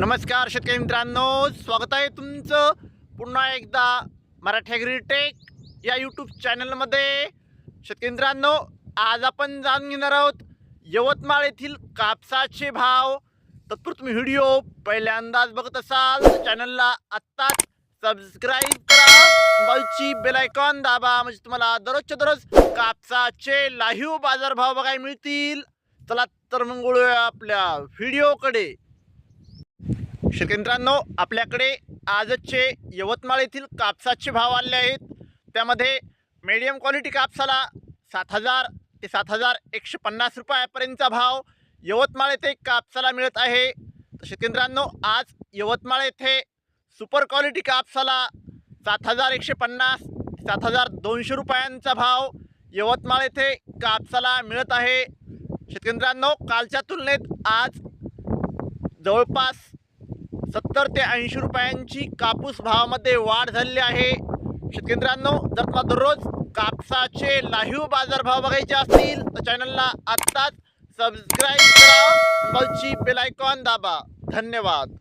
नमस्कार शेतकरी मित्रांनो स्वागत आहे तुमचं पुन्हा एकदा मराठी ॲग्रीटेक या यूट्यूब चॅनलमध्ये शेतकरी मित्रांनो आज आपण जाणून घेणार आहोत यवतमाळ येथील कापसाचे भाव. तत्पुर तुम्ही व्हिडिओ पहिल्यांदाच बघत असाल तर चॅनलला आत्ताच सबस्क्राईब करा. बाजूची बेलायकॉन दाबा म्हणजे तुम्हाला दररोजच्या दररोज कापसाचे लाईव्ह बाजारभाव बघायला मिळतील. चला तर मग आपल्या व्हिडिओकडे. शेतकरी मित्रांनो आपल्याकडे आजचे यवतमाळ येथील कापसाचे भाव आले आहेत. त्यामध्ये मीडियम क्वालिटी कापसाला सात हजार ते सात हजार एकशे पन्नास रुपयापर्यंतचा भाव यवतमाळ येथे कापसाला मिळत आहे. तर शेतकरी मित्रांनो आज यवतमाळ येथे सुपर क्वालिटी कापसाला सात हजार एकशे पन्नास सात हजार दोनशे रुपयांचा भाव यवतमाळ येथे कापसाला मिळत आहे. शेतकरी मित्रांनो कालच्या तुलनेत आज जवळपास सत्तर ते ऐंशी रुपयांची कापूस भावामध्ये वाढ झालेली आहे. शेतकरी जर तुम्हाला दररोज कापसाचे लाईव्ह बाजारभाव बघायचे असतील तर चॅनलला आत्ताच सबस्क्राईब करा. बेल आयकॉन दाबा. धन्यवाद.